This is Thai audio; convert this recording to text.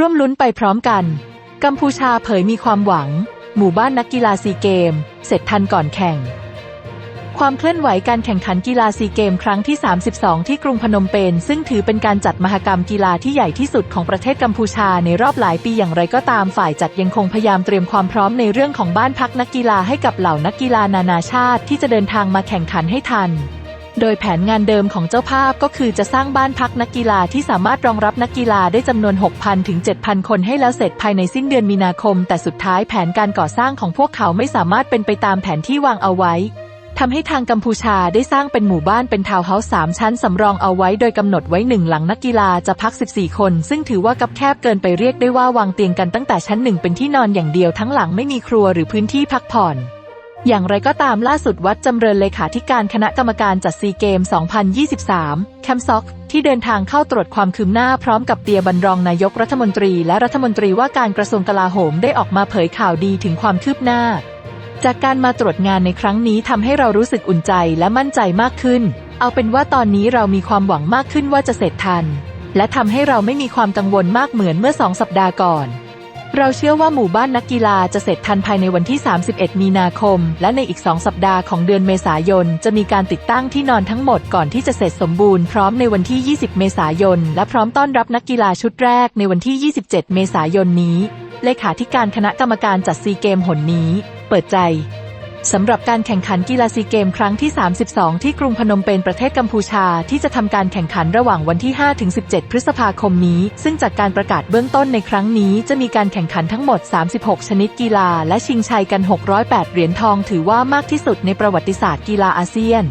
ร่วมลุ้นไปพร้อมกัน กัมพูชาเผยมีความหวัง หมู่บ้านนักกีฬาซีเกม เสร็จทันก่อนแข่ง ความเคลื่อนไหวการแข่งขันกีฬาซีเกม ครั้งที่ 32 ที่กรุงพนมเปญซึ่งถือเป็นการจัดมหกรรมกีฬาที่ใหญ่ที่สุดของประเทศกัมพูชาในรอบหลายปีอย่างไรก็ตามฝ่ายจัดยังคงพยายามเตรียมความพร้อมในเรื่องของบ้านพักนักกีฬาให้กับเหล่านักกีฬานานาชาติที่จะเดินทางมาแข่งขันให้ทัน โดยแผนงานเดิมของเจ้าภาพก็คือจะสร้างบ้านพักนักกีฬาที่สามารถรองรับนักกีฬาได้จำนวน 6,000 ถึง 7,000 คนให้แล้วเสร็จภายในสิ้นเดือนมีนาคม แต่สุดท้ายแผนการก่อสร้างของพวกเขาไม่สามารถเป็นไปตามแผนที่วางเอาไว้ทำให้ทางกัมพูชาได้สร้างเป็นหมู่บ้านเป็นทาวน์เฮาส์สามชั้นสำรองเอาไว้โดยกำหนดไว้หนึ่งหลังนักกีฬาจะพัก 14 คน ซึ่งถือว่ากับแคบเกินไปเรียกได้ว่าวางเตียงกันตั้งแต่ชั้นหนึ่งเป็นที่นอนอย่างเดียวทั้งหลังไม่มีครัวหรือพื้นที่พักผ่อน อย่างไรก็ตามล่าสุดวัดจำเริญเลขาธิการคณะกรรมการจัดซีเกม 2023 แคมซ็อก ที่เดินทางเข้าตรวจความคืบหน้าพร้อมกับเตียบันรองนายกรัฐมนตรีและรัฐมนตรีว่าการกระทรวงกลาโหมได้ออกมาเผยข่าวดีถึงความคืบหน้า จากการมาตรวจงานในครั้งนี้ทำให้เรารู้สึกอุ่นใจและมั่นใจมากขึ้น เอาเป็นว่าตอนนี้เรามีความหวังมากขึ้นว่าจะเสร็จทัน และทำให้เราไม่มีความกังวลมากเหมือนเมื่อสองสัปดาห์ก่อน เราเชื่อว่าหมู่บ้านนักกีฬาจะเสร็จทันภายในวันที่ 31 มีนาคม และในอีก 2 สัปดาห์ของเดือนเมษายน จะมีการติดตั้งที่นอนทั้งหมดก่อนที่จะเสร็จสมบูรณ์พร้อมในวันที่ 20 เมษายน และพร้อมต้อนรับนักกีฬาชุดแรกในวันที่ 27 เมษายนนี้ เลขาธิการคณะกรรมการจัดซีเกมหนนี้ เปิดใจ สำหรับการแข่งขันกีฬาซีเกมครั้งที่ 32 ที่กรุงพนมเปญประเทศกัมพูชา ที่จะทำการแข่งขันระหว่างวันที่ 5-17 พฤษภาคมนี้ ซึ่งจากการประกาศเบื้องต้นในครั้งนี้ จะมีการแข่งขันทั้งหมด 36 ชนิดกีฬา และชิงชัยกัน 608 เหรียญทอง ถือว่ามากที่สุดในประวัติศาสตร์กีฬาอาเซียน